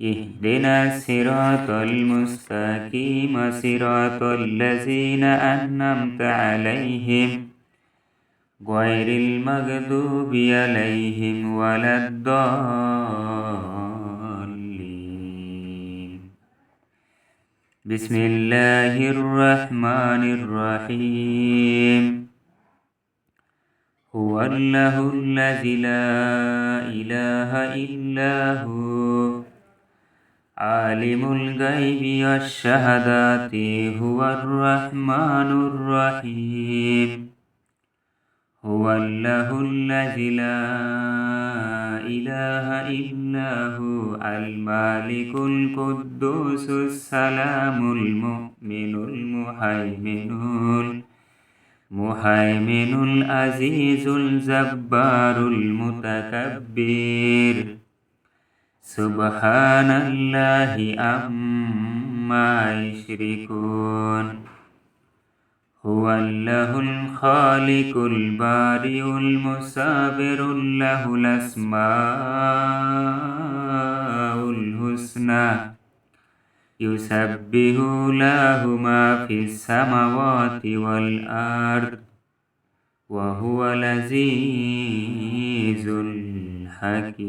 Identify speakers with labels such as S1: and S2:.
S1: اهدنا الصراط المستقيم صراط الذين أنعمت عليهم. غير المغضوب عليهم ولا الضالين. بسم الله الرحمن الرحيم. هو الله الذي لا إله إلا هو. عالم الغيب والشهادات هو الرحمن الرحيم هو الله الذي لا إله إلا هو المالك القدوس السلام المؤمن المهيمن المهيمن العزيز الجبار المتكبر سبحان الله عما يشركون هو الله الخالق البارئ المصابر له الأسماء الحسنى يسبح له ما في السماوات والأرض وهو العزيز الحكيم